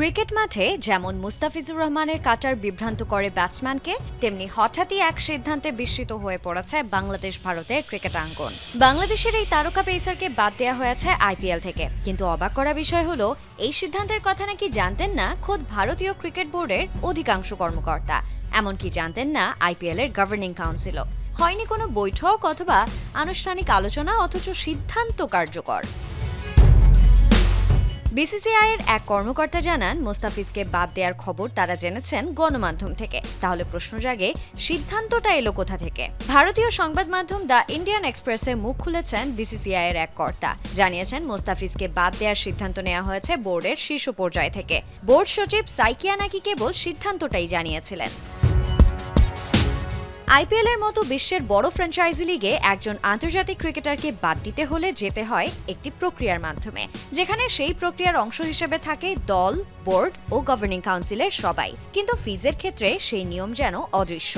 Cricket মাঠে যেমন মুস্তাফিজুর রহমানের কাটার বিভ্রান্ত করে ব্যাটসম্যানকে, তেমনি হঠাৎই এক সিদ্ধান্তে বিস্মিত হয়ে পড়েছে বাংলাদেশ ভারতের ক্রিকেট আঙ্গন। বাংলাদেশের এই তারকা পেসারকে বাদ দেওয়া হয়েছে আইপিএল থেকে। কিন্তু অবাক করা বিষয় হলো, এই সিদ্ধান্তের কথা নাকি জানতেন না খোদ ভারতীয় ক্রিকেট বোর্ডের অধিকাংশ কর্মকর্তা। এমনকি জানতেন না আইপিএল এর গভর্নিং কাউন্সিলও হয়নি কোনো বৈঠক অথবা আনুষ্ঠানিক আলোচনা, অথচ সিদ্ধান্ত কার্যকর। বিসিসিআই এর এক কর্মকর্তা জানান, মোস্তাফিজকে বাদ দেওয়ার খবর তারা জেনেছেন গণমাধ্যম থেকে। তাহলে প্রশ্ন জাগে, সিদ্ধান্তটা এলো কোথা থেকে? ভারতীয় সংবাদ মাধ্যম দ্য ইন্ডিয়ান এক্সপ্রেসে মুখ খুলেছেন বিসিসিআই এর এক কর্তা। জানিয়েছেন, মোস্তাফিজকে বাদ দেওয়ার সিদ্ধান্ত নেওয়া হয়েছে বোর্ডের শীর্ষ পর্যায় থেকে। বোর্ড সচিব সাইকিয়া নাকি কেবল সিদ্ধান্তটাই জানিয়েছিলেন। আইপিএল এর মতো বিশ্বের বড় ফ্র্যাঞ্চাইজি লিগে একজন আন্তর্জাতিক ক্রিকেটারকে বাদ দিতে হলে যেতে হয় একটি প্রক্রিয়ার মাধ্যমে, যেখানে সেই প্রক্রিয়ার অংশ হিসেবে থাকে দল বোর্ড ও গভর্নিং কাউন্সিলের সবাই। কিন্তু ফিজের ক্ষেত্রে সেই নিয়ম যেন অদৃশ্য।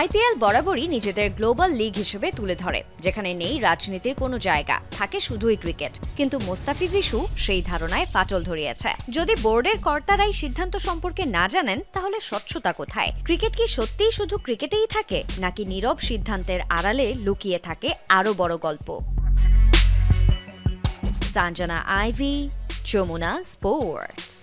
আইপিএল বরাবরই নিজেদের গ্লোবাল লিগ হিসেবে তুলে ধরে, যেখানে নেই রাজনীতির কোনো জায়গা, থাকে শুধুই ক্রিকেট। কিন্তু মোস্তাফিজ ইস্যু সেই ধারণায় ফাটল ধরিয়েছে। যদি বোর্ডের কর্তারাই সিদ্ধান্ত সম্পর্কে না জানেন, তাহলে স্বচ্ছতা কোথায়? ক্রিকেট কি সত্যিই শুধু ক্রিকেটেই থাকে, নাকি নীরব সিদ্ধান্তের আড়ালে লুকিয়ে থাকে আরও বড় গল্প? সানজানা আইভি, যমুনা স্পোর্টস।